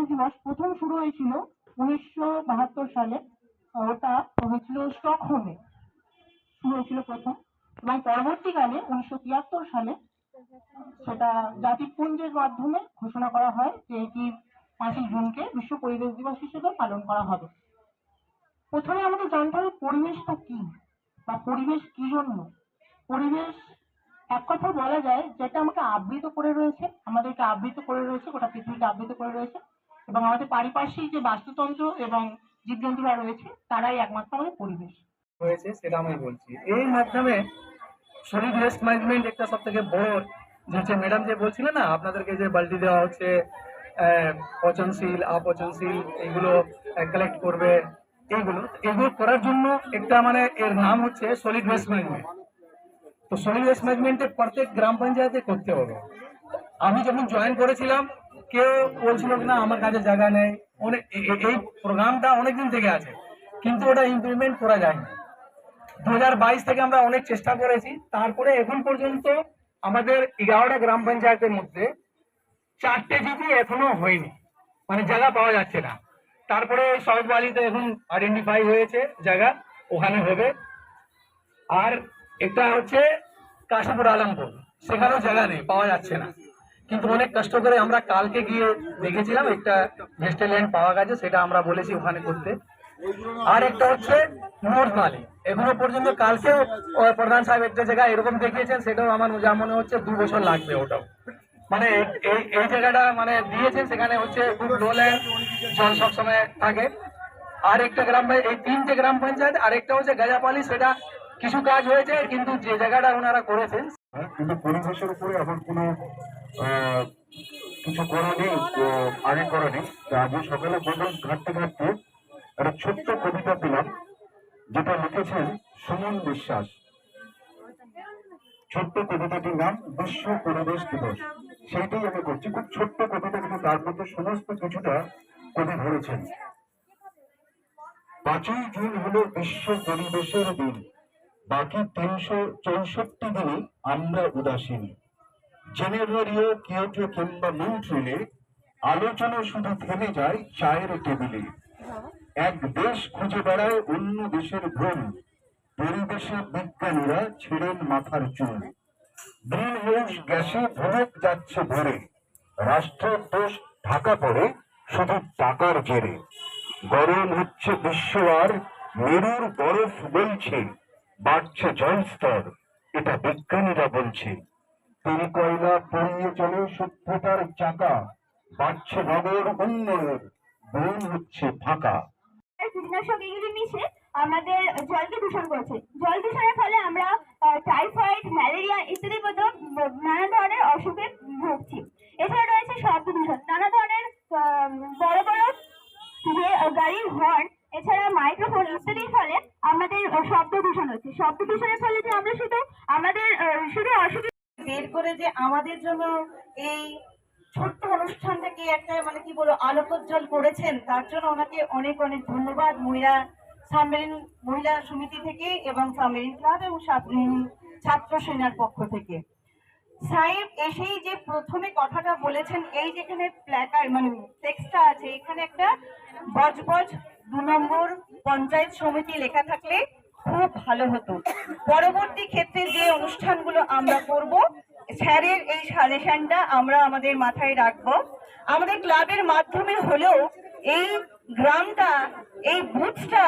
দিবস প্রথম শুরু হয়েছিল উনিশশো বাহাত্তর সালে। ওটা হয়েছিল স্টকহোমে। শুরু হয়েছিল প্রথম। এবং পরবর্তীকালে উনিশশো তিয়াত্তর সালে সেটা জাতিপুঞ্জের মাধ্যমে ঘোষণা করা হয় যে এটি পাঁচই জুনকে বিশ্ব পরিবেশ দিবস হিসেবে পালন করা হবে। প্রথমে আমাদের জানতে হবে পরিবেশটা কি বা পরিবেশ কি জন্য? পরিবেশ, এক কথা বলা যায় যেটা আমাকে আবৃত করে রয়েছে, আমাদেরকে আবৃত করে রয়েছে, গোটা পৃথিবীকে আবৃত করে রয়েছে। এবং আমাদের পারিপার্শ্বিক যে বাস্তুতন্ত্র এবং জীবজন্তুরা রয়েছে, তারাই একমাত্র আমাদের পরিবেশ। হয়েছে সেটা আমি বলছি। এই মাধ্যমে সলিড ওয়েস্ট ম্যানেজমেন্ট একটা সব থেকে বড় যে ম্যাডাম যে বলছিলেন না, আপনাদেরকে যে বালতি দেওয়া হচ্ছে পচনশীল অপচনশীল এইগুলো কালেক্ট করবে, এইগুলো এগুলো করার জন্য একটা মানে এর নাম হচ্ছে সলিড ওয়েস্ট ম্যানেজমেন্ট তো সলিড ওয়েস্ট ম্যানেজমেন্টের প্রত্যেক গ্রাম পঞ্চায়েতে করতে হবে। আমি যখন জয়েন করেছিলাম, কেউ বলছিল না, আমার কাছে জায়গা নেই। অনেক এই প্রোগ্রামটা অনেকদিন থেকে আছে, কিন্তু ওটা ইমপ্লিমেন্ট করা যায়নি। দু হাজার বাইশ থেকে আমরা অনেক চেষ্টা করেছি। তারপরে এখন পর্যন্ত আমাদের এগারোটা গ্রাম পঞ্চায়েতের মধ্যে চারটে জিপি এখনও হয়নি। মানে জায়গা পাওয়া যাচ্ছে না। তারপরে সহজ বালিতে এখন আইডেন্টিফাই হয়েছে জায়গা, ওখানে হবে। আর একটা হচ্ছে কাশীপুর আলমপুর। সেখানেও জায়গা নেই, পাওয়া যাচ্ছে না। কিন্তু অনেক কষ্ট করে আমরা কালকে গিয়ে দেখেছিলাম একটা ভেস্টেল ল্যান্ড পাওয়া গেছে সেটা আমরা বলেছি ওখানে করতে। আর একটা হচ্ছে নর্থ এখনও পর্যন্ত কালকেও প্রধান সাহেব একটা জায়গা এরকম দেখিয়েছেন সেটাও আমার যা মনে হচ্ছে দু বছর লাগবে ওটাও। মানে এই- এই জায়গাটা মানে দিয়েছেন সেখানে হচ্ছে খুব লো জল সবসময় থাকে। আর একটা গ্রাম এই তিনটে গ্রাম পঞ্চায়েত আরেকটা হচ্ছে গাজাপালি সেটা কিছু কাজ হয়েছে কিন্তু যে জায়গাটা ওনারা করেছেন হ্যাঁ, কিন্তু পরিবেশের উপরে এখন কোনো কিছু করা নেই তো আগে করা নেই তো আজ সকালে বললাম ঘাটতে ঘাটতে একটা ছোট্ট কবিতা পেলাম, যেটা লিখেছেন সুমন বিশ্বাস। ছোট্ট কবিতাটির নাম বিশ্ব পরিবেশ দিবস। সেইটাই আমি করছি, খুব ছোট্ট কবিতা, কিন্তু তার মধ্যে সমস্ত কিছুটা কবি ধরেছেন। পাঁচই জুন হলো বিশ্ব পরিবেশের দিন। বাকি তিনশো চৌষট্টি দিনে আমরা উদাসীন। জেনেভারিও কিয়োটো কিংবা মন্ট্রিলে আলোচনা শুধু থেমে যায় চায়ের টেবিলে। এক দেশ খুঁজে বেড়ায় অন্য দেশের ভ্রম পরিবেশে বিজ্ঞানীরা ছিঁড়েন মাথার চুল। গ্রিন হাউস গ্যাসে ভুলক যাচ্ছে ভরে। রাষ্ট্রের দোষ ঢাকা পড়ে শুধু টাকার জেরে। গরম হচ্ছে বিশ্ব আর মেরুর বরফ বলছে, বাড়ছে জলস্তর, এটা বিজ্ঞানীরা বলছে। তেল কয়লা পড়িয়ে চলে সভ্যতার চাকা, বাড়ছে নগর উন্নয়ন বন হচ্ছে ফাঁকা। কীটনাশক এগুলি মিশে আমাদের জলকে দূষণ করছে। জল দূষণের ফলে আমরা টাইফয়েড, ম্যালেরিয়া ইত্যাদি নানা ধরনের অসুখে ভুগছি। এছাড়া রয়েছে শব্দ দূষণ। নানা ধরনের বড় বড় গাড়ির হর্ন এছাড়া মাইক্রোফোন ইত্যাদির ফলে আমাদের শব্দ দূষণ হচ্ছে। শব্দ দূষণের ফলে যে আমরা শুধু আমাদের শুধু অসুবিধা বের করে যে আমাদের জন্য এই ছোট্ট অনুষ্ঠানটাকে একটা মানে কি বলব, আলোকোজ্জ্বল করেছেন, তার জন্য ওনাকে অনেক অনেক ধন্যবাদ। মহিলা সাবমেরিন, মহিলা সমিতি থেকে এবং সাবমেরিন ক্লাব এবং ছাত্র সেনার পক্ষ থেকে। সাহেব এসেই যে প্রথমে কথাটা বলেছেন, এই যেখানে প্ল্যাকার মানে টেক্সটটা আছে, এখানে একটা বজবজ দু নম্বর পঞ্চায়েত সমিতি লেখা থাকলে ভালো হতো। পরবর্তী ক্ষেত্রে যে অনুষ্ঠানগুলো আমরা করব, স্যারের এই সাজেশনটা আমরা আমাদের মাথায় রাখব। আমাদের ক্লাবের মাধ্যমে হলেও এই গ্রামটা, এই বুথটা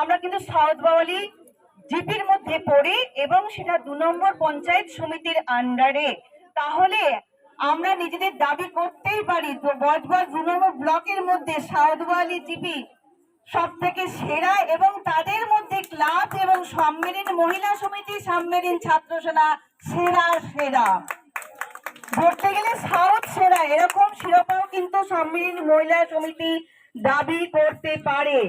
আমরা কিন্তু সাউথ বাওয়ালি জিপির মধ্যে পড়ে এবং সেটা দু নম্বর পঞ্চায়েত সমিতির আন্ডারে। তাহলে আমরা নিজেদের দাবি করতেই পারি তো দু নম্বর ব্লকের মধ্যে সাউদওয়ালি জিপি সব থেকে সেরা এবং তাদের মধ্যে ক্লাব এবং সম্মেলন মহিলা সমিতি সম্মেলন ছাত্র সেনা সেরা সেরা। ধরতে গেলে সাউথ সেরা, এরকম শিরোপাও কিন্তু সম্মিলিত মহিলা সমিতি দাবি করতে পারে।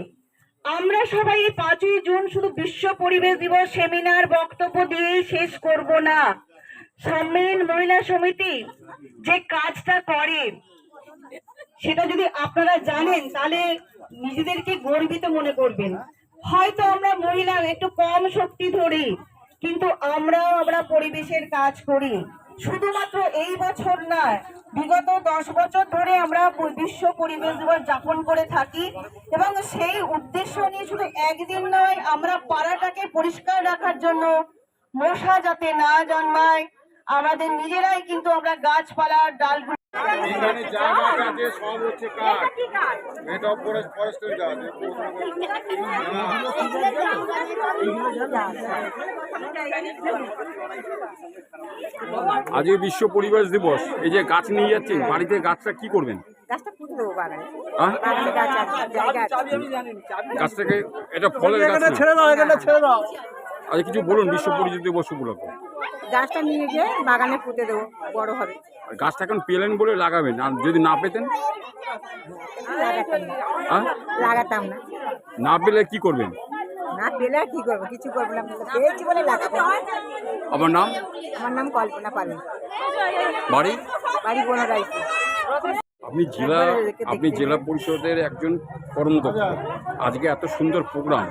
আমরা সবাই পাঁচই জুন শুধু বিশ্ব পরিবেশ দিবস সেমিনার বক্তব্য দিয়েই শেষ করব না। সম্মেলন মহিলা সমিতি যে কাজটা করে, সেটা যদি আপনারা জানেন, তাহলে নিজেদেরকে গর্বিত মনে করবেন। হয়তো আমরা মহিলা, একটু কম শক্তি ধরি, কিন্তু আমরাও আমরা পরিবেশের কাজ করি। শুধুমাত্র এই বছর নয়, বিগত দশ বছর ধরে আমরা বিশ্ব পরিবেশ দিবস যাপন করে থাকি এবং সেই উদ্দেশ্য নিয়ে শুধু একদিন নয়, আমরা পাড়াটাকে পরিষ্কার রাখার জন্য মশা যাতে না জন্মায়, আমাদের নিজেরাই কিন্তু আমরা গাছপালার ডালগুলো এখানে যা গাছ আছে সব হচ্ছে কাঠ এটা ফরেস্ট ফরেস্টের গাছ আজকে বিশ্ব পরিবেশ দিবস। এই যে গাছ নিয়ে যাচ্ছেন বাড়িতে গাছটা কি করবেন? গাছটাকে এটা ফলের গাছ ছেড়ে দাও ছেড়ে দাও। আচ্ছা কিছু বলুন বিশ্ব পরিবেশ দিবস উপলক্ষে। গাছটা নিয়ে গিয়ে বাগানে পুঁতে দেবো বড় হবে। আর গাছটা এখন পেলেন বলে লাগাবেন আর যদি না পেতেন? না হ্যাঁ? লাগাতাম না। না পেলে কি করবেন? না পেলে কি করব? কিছু করব না। পেয়েছি বলে লাগাবো আমার নাম? আমার নাম কল্পনা পালেন। বাড়ি? বাড়ি বনরাইতে আপনি জেলা আপনি জেলা পরিষদের একজন কর্মদক্ষ। আজকে এত সুন্দর প্রোগ্রাম।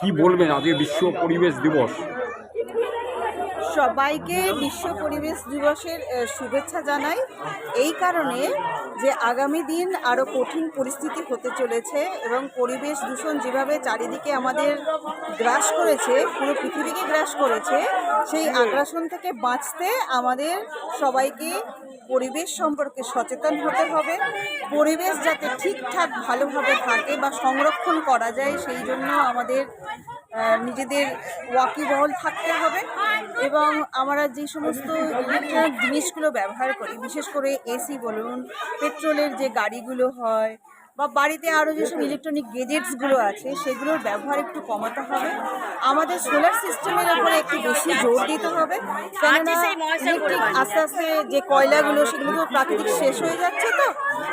কি বলবেন? আজকে বিশ্ব পরিবেশ দিবস। সবাইকে বিশ্ব পরিবেশ দিবসের শুভেচ্ছা জানাই। এই কারণে যে আগামী দিন আরও কঠিন পরিস্থিতি হতে চলেছে এবং পরিবেশ দূষণ যেভাবে চারিদিকে আমাদের গ্রাস করেছে, পুরো পৃথিবীকে গ্রাস করেছে, সেই আগ্রাসন থেকে বাঁচতে আমাদের সবাইকে পরিবেশ সম্পর্কে সচেতন হতে হবে। পরিবেশ যাতে ঠিকঠাক ভালোভাবে থাকে বা সংরক্ষণ করা যায়, সেই জন্য আমাদের নিজেদের ওয়াকিবহল থাকতে হবে এবং আমরা যে সমস্ত ইলেকট্রনিক জিনিসগুলো ব্যবহার করি, বিশেষ করে এসি বলুন, পেট্রোলের যে গাড়িগুলো হয় বা বাড়িতে আরও যেসব ইলেকট্রনিক গেজেটসগুলো আছে, সেগুলোর ব্যবহার একটু কমাতে হবে। আমাদের সোলার সিস্টেমের উপরে একটু বেশি জোর দিতে হবে, কেননা ইলেকট্রিক আস্তে আস্তে যে কয়লাগুলো সেগুলো তো প্রাকৃতিক শেষ হয়ে যাচ্ছে তো,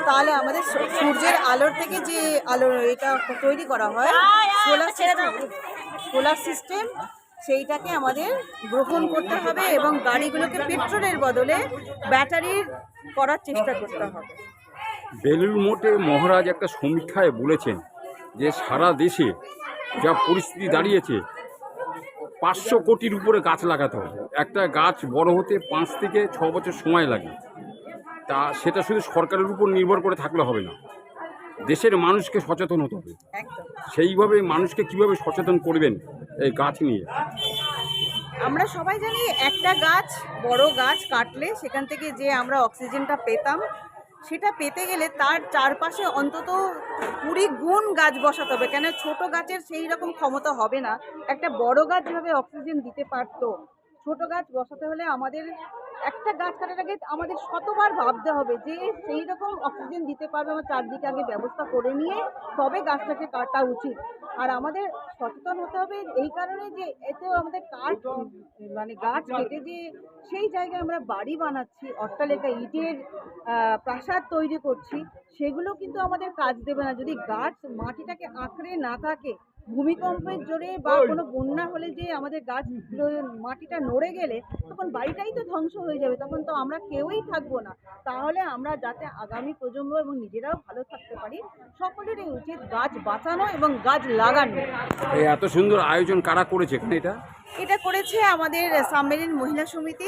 তাহলে আমাদের সূর্যের আলোর থেকে যে আলো, এটা তৈরি করা হয়, সোলার সোলার সিস্টেম, সেইটাকে আমাদের গ্রহণ করতে হবে এবং গাড়িগুলোকে পেট্রোলের বদলে ব্যাটারির করার চেষ্টা করতে হবে। বেলুর মোটে মহারাজ একটা সমীক্ষায় বলেছেন যে সারা দেশে যা পরিস্থিতি দাঁড়িয়েছে, পাঁচশো কোটির উপরে গাছ লাগাতে হবে। একটা গাছ বড় হতে পাঁচ থেকে ছ বছর সময় লাগে। তা সেটা শুধু সরকারের উপর নির্ভর করে থাকলে হবে না। দেশের মানুষকে সচেতন হতে হবে। সেইভাবে মানুষকে কীভাবে সচেতন করবেন এই গাছ নিয়ে? আমরা সবাই জানি একটা গাছ বড় গাছ কাটলে সেখান থেকে যে আমরা অক্সিজেনটা পেতাম সেটা পেতে গেলে তার চারপাশে অন্তত কুড়ি গুণ গাছ বসাতে হবে। কেন ছোট গাছের সেই রকম ক্ষমতা হবে না। একটা বড় গাছ যেভাবে অক্সিজেন দিতে পারতো ছোট গাছ বসাতে হলে আমাদের একটা গাছ কাটার আগে আমাদের শতবার ভাবতে হবে যে সেই রকম অক্সিজেন দিতে পারবে আমার চারদিকে আগে ব্যবস্থা করে নিয়ে তবে গাছটাকে কাটা উচিত। আর আমাদের সচেতন হতে হবে এই কারণে যে এতেও আমাদের কাঠ মানে গাছ কেটে যে সেই জায়গায় আমরা বাড়ি বানাচ্ছি, অট্টালিকা ইটের প্রাসাদ তৈরি করছি, সেগুলো কিন্তু আমাদের কাজ দেবে না। যদি গাছ মাটিটাকে আঁকড়ে না থাকে ভূমিকম্পের জোরে বা কোনো বন্যা হলে যে আমাদের গাছ মাটিটা নড়ে গেলে তখন বাড়িটাই তো ধ্বংস হয়ে যাবে তখন তো আমরা কেউই থাকব না। তাহলে আমরা যাতে আগামী প্রজন্ম এবং নিজেরাও ভালো থাকতে পারি সকলেরই উচিত গাছ বাঁচানো এবং গাছ লাগানো। এত সুন্দর আয়োজন কারা করেছে এখানে এটা? এটা করেছে আমাদের সাবমেরিন মহিলা সমিতি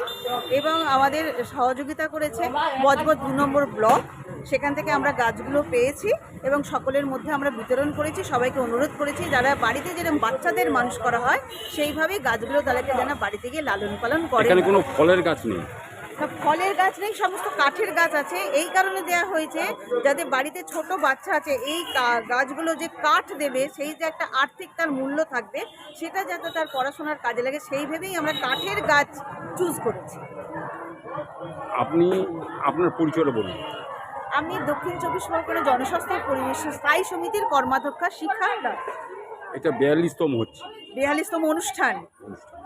এবং আমাদের সহযোগিতা করেছে বজবজ দু নম্বর ব্লক। সেখান থেকে আমরা গাছগুলো পেয়েছি এবং সকলের মধ্যে আমরা বিতরণ করেছি সবাইকে অনুরোধ করেছি যারা বাড়িতে যেরকম বাচ্চাদের মানুষ করা হয় সেইভাবেই গাছগুলো তাদেরকে যেন বাড়িতে গিয়ে লালন পালন করে। কোনো ফলের গাছ নেই? ফলের গাছ নেই সমস্ত কাঠের গাছ আছে। এই কারণে দেয়া হয়েছে যাদের বাড়িতে ছোট বাচ্চা আছে এই গাছগুলো যে কাঠ দেবে সেই যে একটা আর্থিক তার মূল্য থাকবে সেটা যাতে তার পড়াশোনার কাজে লাগে সেই ভেবেই আমরা কাঠের গাছ চুজ করেছি। আপনি আপনার পরিচয়টা বলুন। আমি দক্ষিণ চব্বিশ পরগনা জনস্বাস্থ্য পরিবেশ স্থায়ী সমিতির কর্মাধ্যক্ষা শিক্ষা এটা বিয়াল্লিশতম হচ্ছে। বিয়াল্লিশতম অনুষ্ঠান। অনুষ্ঠান।